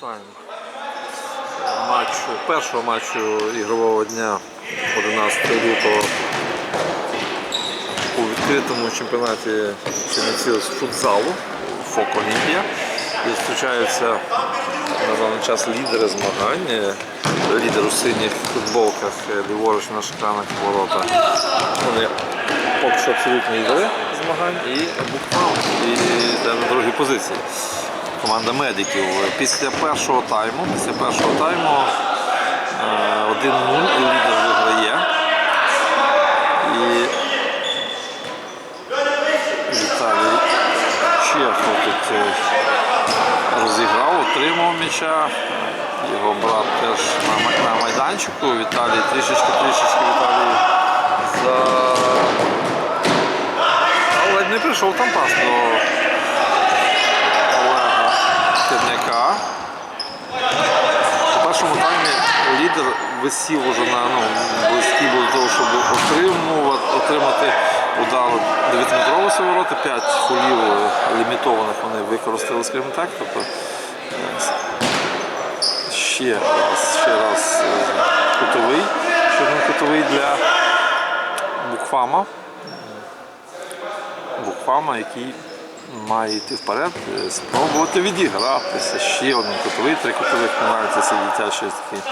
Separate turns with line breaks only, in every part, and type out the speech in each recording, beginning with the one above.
тайм матчу, першого матчу ігрового дня 11 лютого у відкритому чемпіонаті з футзалу ФОК Олімпія. І зустрічаються на даний час лідери змагань. Е, Лідер у синіх футболках е, ліворуч на шикарних ворота. Вони поки що абсолютно лідери змагань і Букман і йде на другій позиції. Команда медиків. Після першого тайму, після першого тайму е, 1-0 і лідер виграє. І Віталій Чехов тут е, розіграв, отримав м'яча. Його брат теж на, майданчику. Віталій трішечки-трішечки Віталій за. Але не прийшов там пас до першому таймі лідер висів уже на ну, близький був до того, щоб отримувати, отримати удар 9-метрового свого ворота, 5 фолів лімітованих вони використали, скажімо так. Тобто е, ще раз, ще раз е, кутовий, ще один кутовий для Букфама. Букфама, який має йти вперед, е, спробувати відігратися. Ще один кутовий, три кутових намагаються ці дитячі такі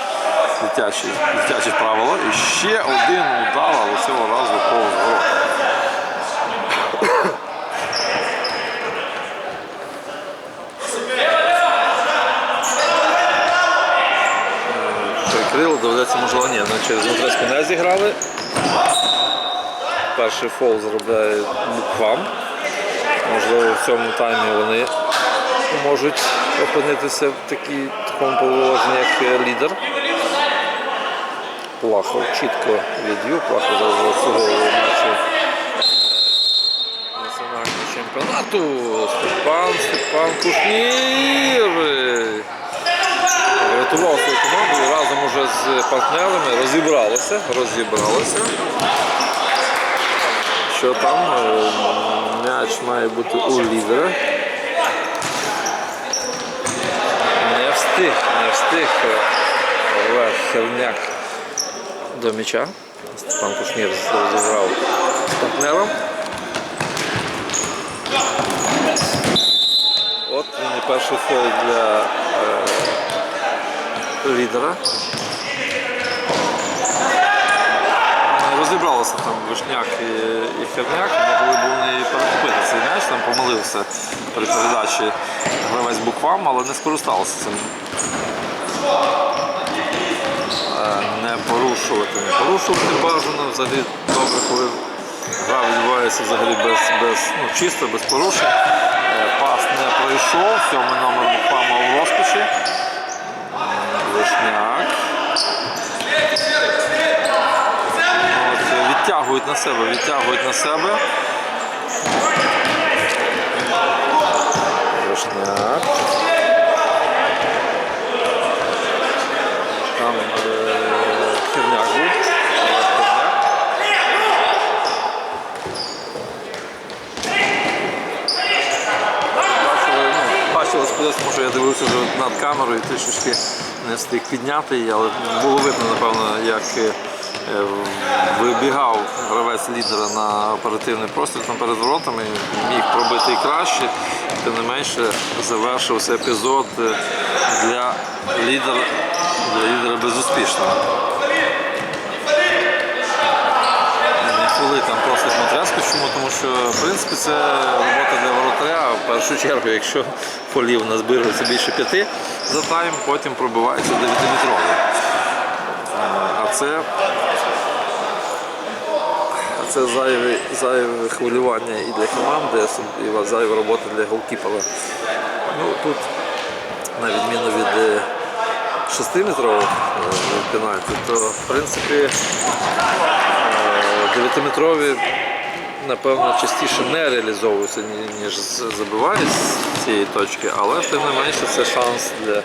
дитячі, дитячі правила. І ще один удар, але цього разу повз ворот. Прикрили, доведеться, можливо, ні, ну, через Матреску не зіграли. Перший фол заробляє буквам. Можливо, в цьому таймі вони можуть опинитися в такому положенні, як лідер. Плахов чітко відвів, Плахов заслуговує матчі е, національного чемпіонату. Степан, Степан Кушнір. Врятував свою команду і разом уже з партнерами розібралися, розібралися. Що там е, м'яч має бути у лідера. Не встиг, не встиг Олег Херняк до м'яча. Степан Кушнір розіграв з партнером. От він і перший фол для е, лідера. Розібралися там Вишняк і, і Херняк, вони і перехопити цей м'яч, там помилився при передачі гравець буквам, але не скористалися цим. Е, Не порушувати, не порушувати бажано, взагалі добре, коли гра відбувається взагалі без, без ну, чисто, без порушень. Е, Пас не пройшов, сьомий номер буквама в розпачі. Вишняк. От, е, відтягують на себе, відтягують на себе. Вишняк. Там е, Херняк був. Олег Херняк. Бачили, сподіваюся, тому що я дивився вже над камерою, трішечки не встиг підняти але було видно, напевно, як е, е, вибігав гравець лідера на оперативний простір там перед воротами, міг пробити і краще, тим не менше завершився епізод е, для лідера, для лідера безуспішно. Коли там просить матряску, чому? Тому що в принципі це робота для воротаря. В першу чергу, якщо полів назбирується більше п'яти за тайм, потім пробивається 9-метровий. А це, це зайве, зайве хвилювання і для команди, і зайва робота для голкіпера. Ну, тут, на відміну від е, 6-метрових е, пенальті, то в принципі 9-метрові, напевно, частіше не реалізовуються, ніж забивають з цієї точки, але тим не менше це шанс для,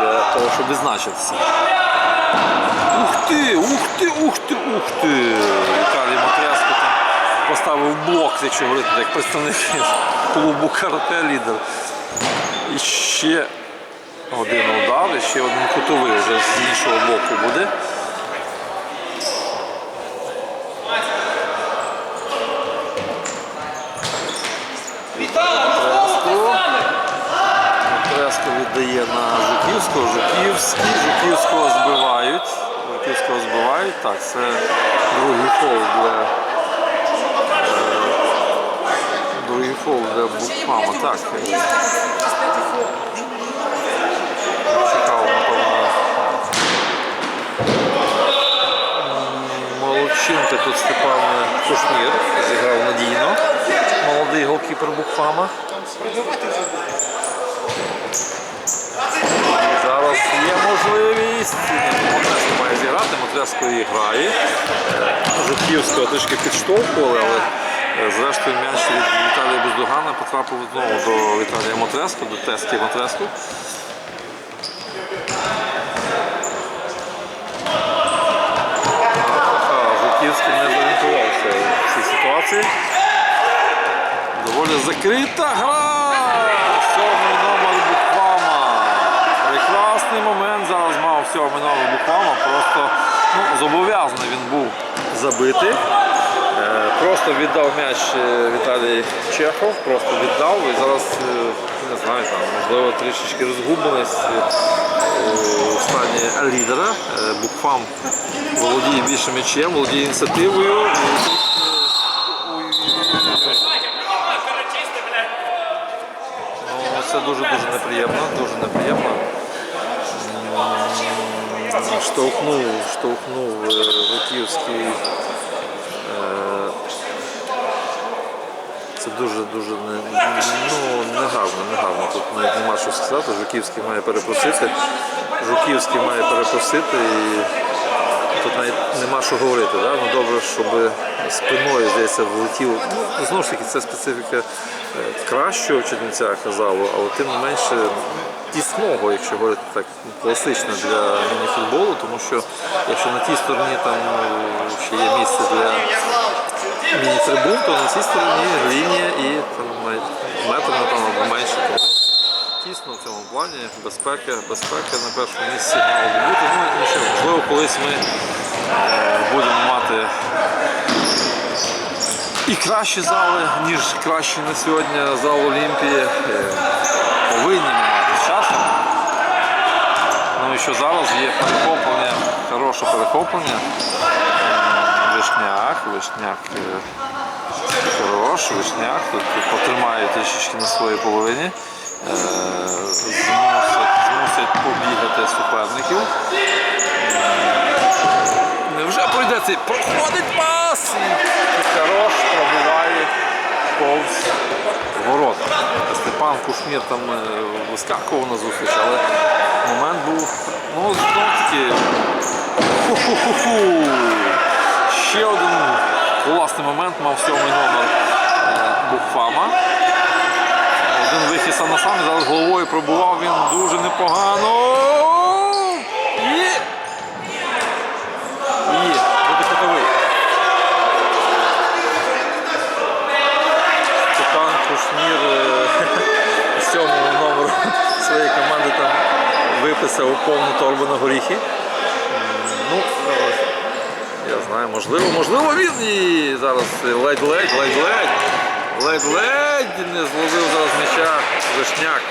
для того, щоб відзначитися. Ух ти, ух ти, ух ти, ух ти! Віталій Матряско там поставив блок, якщо говорити як представник клубу карате лідер. І ще один удар і ще один кутовий вже з іншого боку буде. Матреско віддає на Жуківського. Жуківський. Жуківського збивають. Жуківського збивають. Так, це другий фол для. е, Другий фол для Букфама. Так. Цікаво, напевно. Молодчинка тут Степан Кушнір зіграв надійно. Молодий голкіпер Букфама. Зараз є можливість. Мотреско має зіграти, Мотреско і грає. Жуківського трішки підштовхували, але е, зрештою м'яч від Віталія Бездогана потрапив знову до Віталія Мотреско, до Тески Мотреско. Жуківський не зорієнтувався в цій ситуації. Доволі закрита гра. Сьомий номер Буквама. Прекрасний момент зараз мав сьомий номер Буквама. Просто ну, зобов'язаний він був забити. Е, Просто віддав м'яч е, Віталій Чехов, просто віддав і зараз е, не знаю, там, можливо трішечки розгубленість у стані лідера. Букфам володіє більше м'ячем, володіє ініціативою. Ну, це дуже-дуже неприємно, дуже неприємно. Штовхнув, штовхнув е, Жуківський. е, Це дуже-дуже не, ну, негарно, негарно. Тут навіть нема що сказати. Жуківський має перепросити. Жуківський має перепросити і тут навіть нема що говорити. Да? Ну, добре, щоб спиною здається влетів. Ну, знову ж таки, це специфіка кращого чернівця казалу, але тим не менше тісного, якщо говорити так класично для міні-футболу, тому що якщо на тій стороні там е, ще є місце для міні-трибун, то на цій стороні лінія і там метр, напевно, менше. Тісно в цьому плані, безпека, безпека на першому місці би бути. Ну, можливо, колись ми е, будемо мати і кращі зали, ніж кращі на сьогодні зал Олімпії. Е, Повинні мати часом. Ну і що зараз є перехоплення, хороше перехоплення. Вишняк, вишняк. е, Хорош, вишняк. Тут потримає трішечки на своїй половині. Е, Змусять, змусять побігати суперників. Невже пройде цей? Проходить пас! Повз ворота. Степан Кушмір там е, вискакував на зустріч, але момент був, ну, знову таки. Ху-ху-ху-ху. Ще один класний момент мав сьомий номер е, Букфама. Один вихід сам на сам, зараз головою пробував він дуже непогано. Є! Є, буде кутовий. Степан Кушнір е, сьомого номеру своєї команди там виписав повну торбу на горіхи. Ну, я знаю, можливо, можливо він і зараз ледь-ледь, ледь-ледь, ледь-ледь не зловив зараз м'яча Вишняк.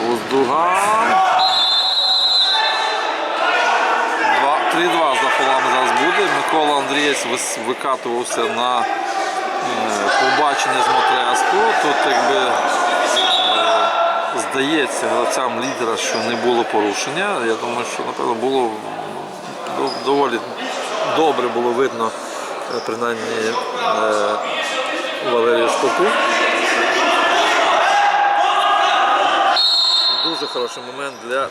Буздуган. Два- 3-2 за фолами зараз буде. Микола викатувався на е, побачення з Мотреску. Тут якби е, здається гравцям лідера, що не було порушення. Я думаю, що напевно було доволі добре було видно, е, принаймні Валерію Шковку. Дуже хороший момент для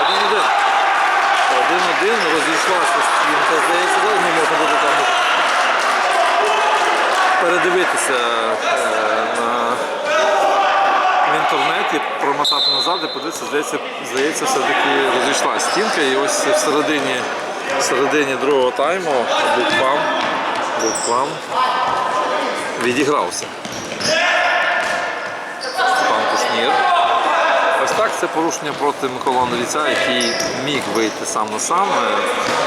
один-один. Один-один розійшлася стінка, здається, не можна буде там передивитися е, в інтернеті, промотати назад і подивитися, здається, здається, все-таки розійшла стінка. І ось всередині, всередині другого тайму Буквам відігрався. Степан Кушнір. Ось так це порушення проти Миколи Андрійця, який міг вийти сам на сам, е,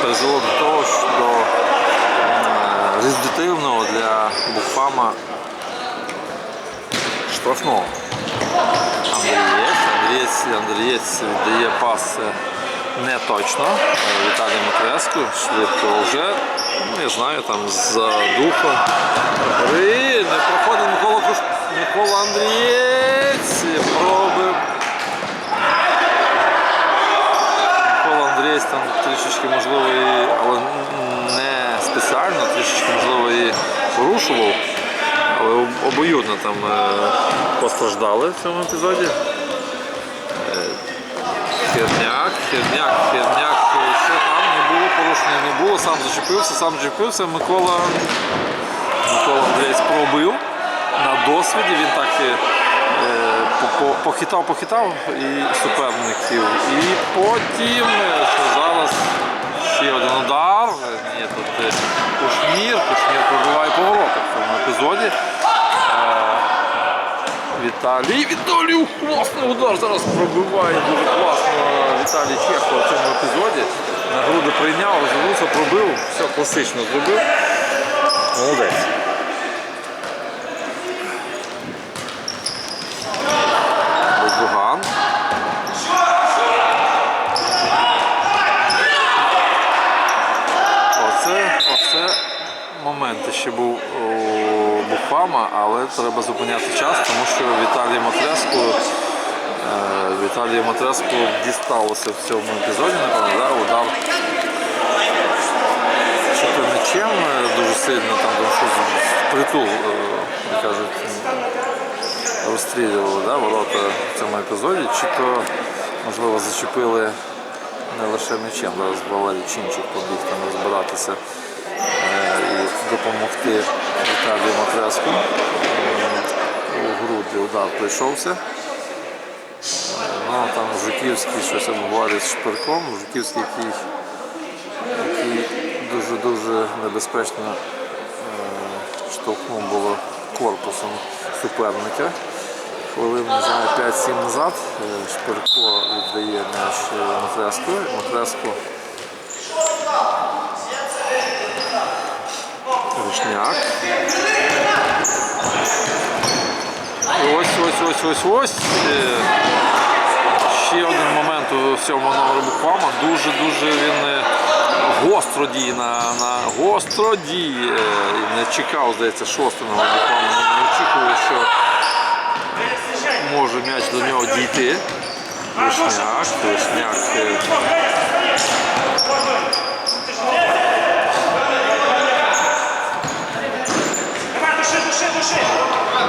призвело до того, що е, результативного для Букфама штрафного. Андрієць, Андрієць, Андрієць віддає пас не точно. Е, Віталій Матреску швидко вже, ну я знаю, там за духом гри не проходить Микола Микола Андрієць пробив. Андрієць там трішечки можливо і, але не спеціально, трішечки можливо і порушував. Але обоюдно там е, постраждали в цьому епізоді. Е, Херняк, херняк, херняк, е, що там не було, порушення не було, сам зачепився, сам зачепився. Микола, Микола Андрієць пробив на досвіді, він так і, похитав, похитав і суперників. І потім, е, що зараз ще один удар. Ні, тут е, Кушнір, Кушнір пробиває повороток в цьому епізоді. Е, Віталій, Віталій, класний удар зараз пробиває дуже класно Віталій Чехов в цьому епізоді. На груди прийняв, розвернувся, пробив, все класично зробив. Молодець. Бездуган. Оце, оце момент ще був у Бухвама, але треба зупиняти час, тому що Віталій Матреску, е, Віталію Матреску дісталося в цьому епізоді, напевно, да, то м'ячем е, дуже сильно, там тому що притул, е, кажуть, розстрілювали да, ворота в цьому епізоді, чи то, можливо, зачепили не лише м'ячем. Зараз Валерій Чинчик побіг там розбиратися і допомогти Віталію Матреску. У груди удар прийшовся. Ну, там Жуківський щось обговорює з Шпирком. Жуківський, який, дуже-дуже небезпечно е, штовхнув було корпусом суперника. Хвилин, не знаю, 5-7 назад е, Шпирко віддає м'яч е, Матреску. Матреску Вишняк. Ось, ось, ось, ось, ось. Ще один момент у сьомому номеру Буквама. Дуже-дуже він е, гостро діє на, на гостро діє. І не чекав, здається, шостий номер Буквама. Не очікував, що може м'яч до нього дійти. Вишняк, Вишняк.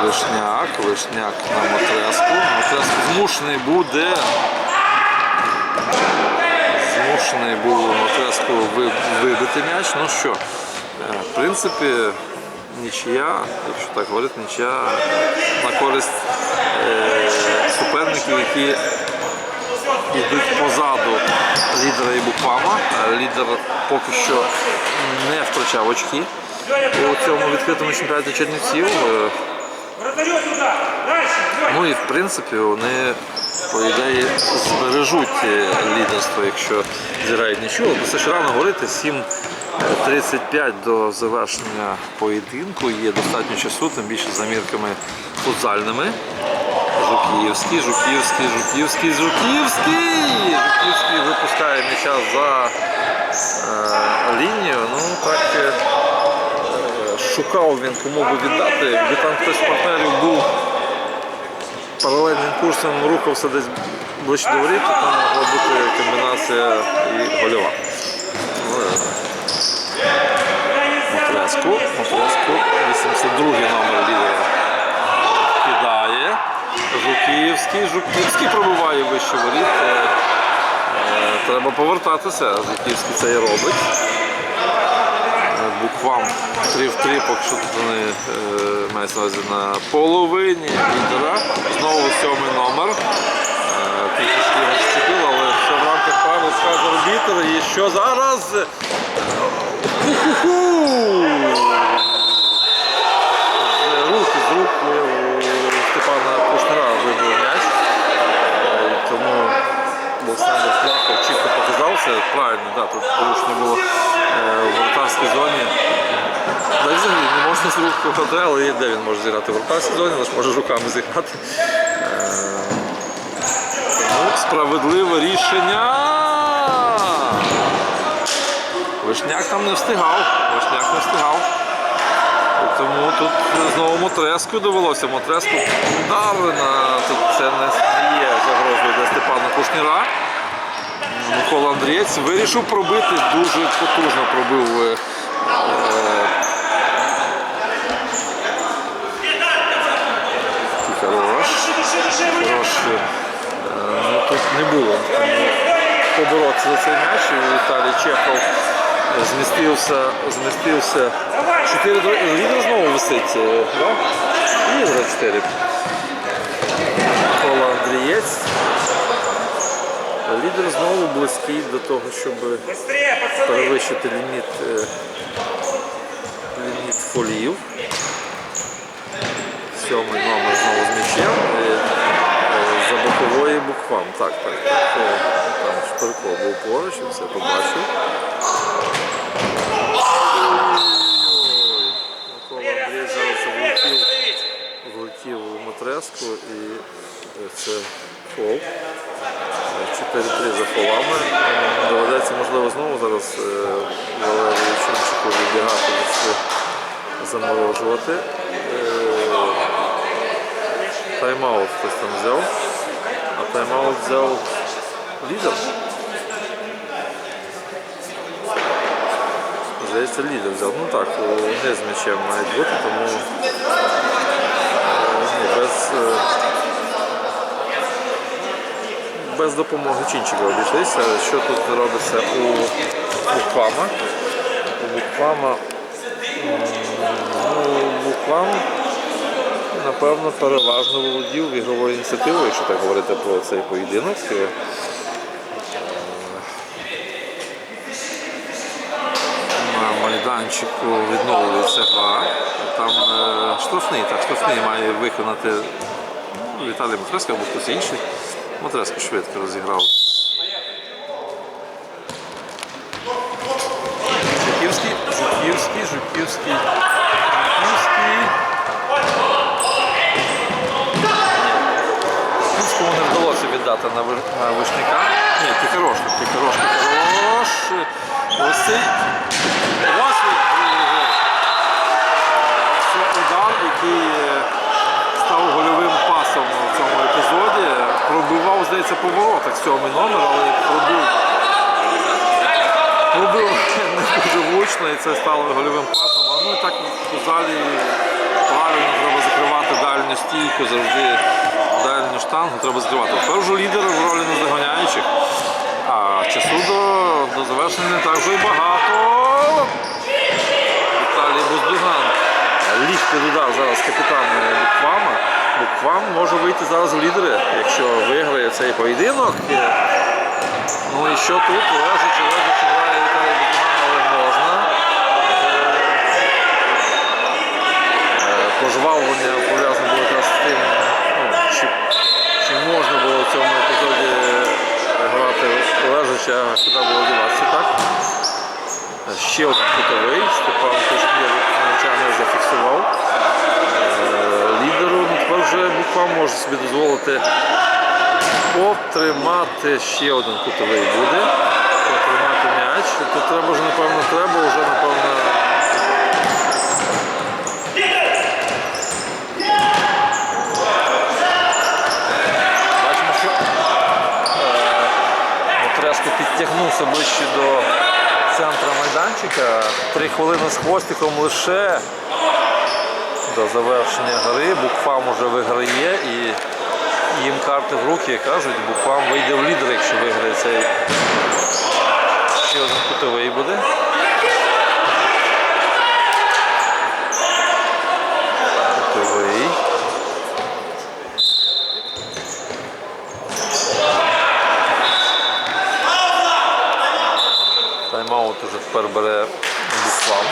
Вишняк, Вишняк на Матреску. Матреску змушений буде. Змушений був Матреску ви- вибити м'яч. Ну що, е, в принципі, нічия, якщо так говорити, нічия на користь е, суперників, які йдуть позаду лідера і Буквама. Е, Лідер поки що не втрачав очки у цьому відкритому чемпіонаті Чернівців. Е! Ну і в принципі вони по ідеї збережуть е, лідерство, якщо зіграють нічого. Бо це ж рано говорити, 7.35 до завершення поєдинку. Є достатньо часу, тим більше за мірками футзальними. Жуківський, Жуківський, Жуківський, Жуківський! Жуківський випускає м'яча за е, лінію. Ну так е, е, шукав він кому би віддати. Якби там хтось з партнерів був паралельним курсом рухався десь ближче до воріт, там могла бути комбінація і гольова. Матреску, Матреску, 82 номер лідера кидає. Жуківський, Жуківський пробиває вище воріт. Е, е, Треба повертатися, Жуківський це і робить. Е, Буквам 3 в 3, поки що тут вони е, мають увазі на половині лідера. Знову сьомий номер. Е, Трішечки його зчепило, але все в рамках правил скаже арбітр. І що зараз? З рук, з рук Степана Кушнера вибив м'яч. Е, Тому Олександр Флахов чітко показався. Правильно, да, тут порушення було е, в воротарській зоні. І взагалі не можна з рук але і де він може зіграти в воротарській зоні, лише може руками зіграти. Е, Тому справедливе рішення. Вишняк там не встигав. Вишняк не встигав. Тому тут знову Мотреску довелося. Мотреску удар тут це не є загрозою для Степана Кушніра. Микола Андрієць вирішив пробити, дуже потужно пробив. е, е, Хорош. Хорош. е, Ну, тут не було. Поборотися за цей м'яч. Віталій Чехов змістився, змістився.
Давай.
4 до лідер знову висить. Да? Лідер 4. Микола Андрієць. Лідер знову близький до того, щоб перевищити ліміт, е, ліміт фолів. Сьомий номер знову з м'ячем. І, е, За бокової буквам. Так, так. Е, Там Шпирко був поруч, і все побачив. Заморожувати. Е, Тайм-аут хтось там взяв. А тайм-аут взяв лідер. Здається, лідер взяв. Ну так, не з м'ячем має бути, тому е, без, е, без допомоги Чінчика обійшлися. Що тут робиться у Буквама? У Буквама, ну, Буквам, напевно, переважно володів ігровою ініціативою, якщо так говорити про цей поєдинок. Е, на майданчику відновлюється гра. Там е, штрафний, так, штрафний має виконати ну, Віталій Матреска або хтось інший. Матреска швидко розіграв. Жуківський, Жуківський, Жуківський. Жуківському не віддати на, вишника. Ні, Тікарошка, Тікарошка, хорош. Ось цей. Ось. Це удар, який е, став гольовим пасом в цьому епізоді. Пробивав, здається, по воротах сьомий номер, але пробив. Пробив не дуже влучно і це стало гольовим пасом. А ну і так у залі правильно треба закривати дальню стійку, завжди дальню штангу треба закривати. Вже лідер в ролі наздоганяючих. А часу до, до завершення не так вже й багато. Віталій Буздуган. Ліг підудав зараз капітан Буквама. Буквам може вийти зараз в лідери, якщо виграє цей поєдинок. Ну і що тут? Лежачи, лежачи грає Віталій Буздуган, але можна. Е, Пожвавлення пов'язане було якраз з тим, ну, чи, чи можна було в цьому епізоді грати лежачи, сюди було діватися, так? Ще один кутовий, Степан Кушнір зафіксував. Е, Лідеру тепер вже буква може собі дозволити потримати ще один кутовий буде. Потримати м'яч. Тут треба вже, напевно, треба вже, напевно. Бачимо, що е, Мотреско ближче до центра майданчика. Три хвилини з хвостиком лише до завершення гри. Букфам уже виграє і їм карти в руки кажуть, Букфам вийде в лідер, якщо виграє цей. Ще один кутовий буде. Кутовий. Тайм-аут уже тепер бере Буквам.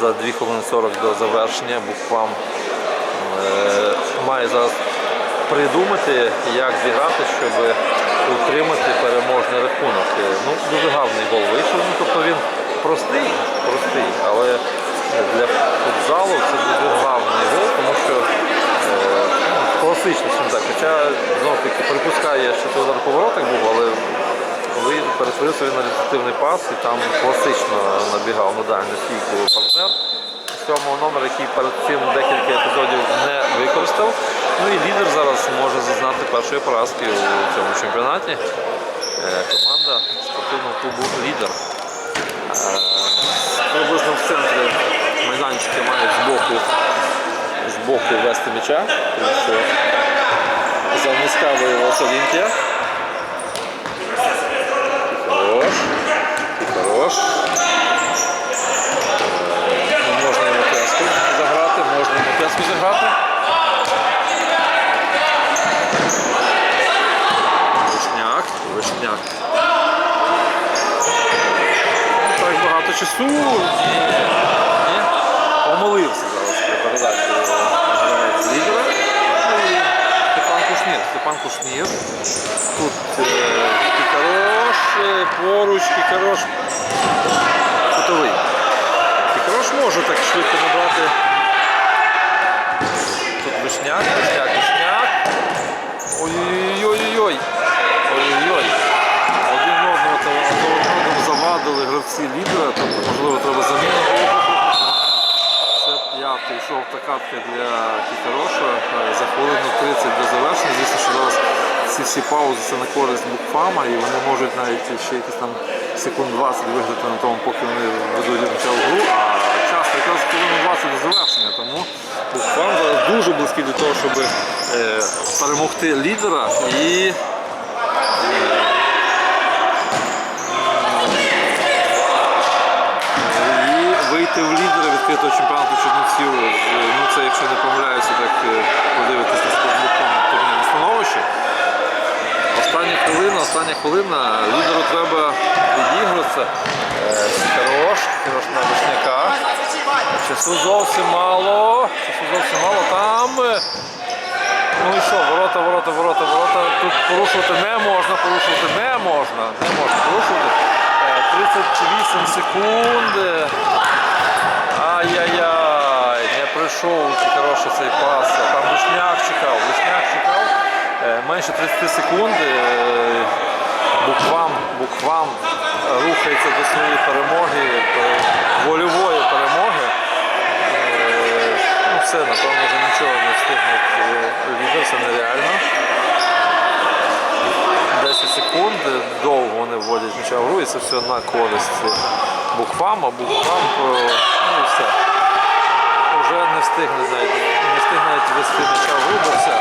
За 2 хвилини 40 до завершення Буквам е, має зараз придумати, як зіграти, щоб утримати переможний рахунок. Е, Ну, дуже гарний гол вийшов. Ну, тобто він простий, простий, але для футзалу це дуже гарний гол, тому що е, ну, класично, так. Хоча знову ж таки припускає, що це удар по був, але ви перетворився він на результативний пас і там класично набігав на стійку партнер сьомого номера, який перед цим декілька епізодів не використав. Ну і лідер зараз може зазнати першої поразки у цьому чемпіонаті. Е, Команда спортивного клубу Лідер. Е, Приблизно в центрі майданчика мають збоку, збоку вести м'яча, за низька Олімпія. Хорош. І хорош. Можна йому п'яску заграти, можна йому п'яску заграти. Вишняк, вишняк. Так багато часу. Ні. Помилився зараз при передачі гравець лідера. Ну, і Степан Кушнір. Степан Кушнір. Тут е, Кікарош, е, поруч, Кікарош. Кутовий. Кікарош може так швидко набрати. Тут вишняк, вишняк, вишняк. Ой-ой-ой. Ой-ой-ой. Один одного та одного одному лідера, тобто, можливо, треба заміну. Це п'ятий жовта картка для Кікароша. Е, За хвилину 30 до завершення. Звісно, що зараз ці всі паузи це на користь букфама і вони можуть навіть ще якісь там секунд 20 виграти на тому, поки вони ведуть почав гру. А час якраз хвилину 20 до завершення. Тому букфам зараз дуже близький до того, щоб е, перемогти лідера і і вийти в лідери відкритого чемпіонату Чернівців. з- Ну це якщо не помиляюся, так е, подивитися спортбуком турнірне становище. Остання хвилина, остання хвилина. Лідеру треба відігратися. Е, Хорош, хорош на вишняка. Часу зовсім мало. Часу зовсім мало. Там. е, Ну і що, ворота, ворота, ворота, ворота. Тут порушувати не можна, порушувати не можна. Не можна порушувати. Е, 38 секунд. Ай-яй-яй, не прийшов хороший цей пас. Там Вишняк чекав, Вишняк чекав. Е, Менше 30 секунд. Е, Буквам, буквам рухається до своєї перемоги, вольової перемоги. Е, Ну все, напевно, вже нічого не встигнуть лідер, це нереально. 10 секунд, довго вони вводять м'яча в гру, і це все на користь буквам, а буквам, і все. Не встигне навіть, не встигне навіть вести м'яча в гру, все.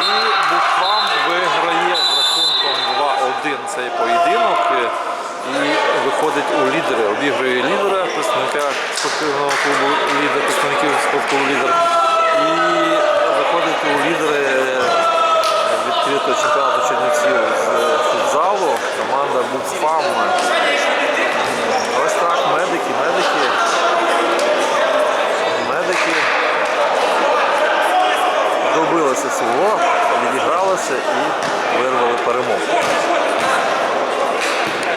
І буквам виграє з рахунком 2-1 цей поєдинок. І виходить у лідери, обігрує лідера, представника спортивного клубу лідер, представників спортклубу лідер. І виходить у лідери відкритого чемпіонату Чернівців з футзалу. Команда Букфам так, медики, медики. Медики. Добилося село, відігралося і вирвали перемогу.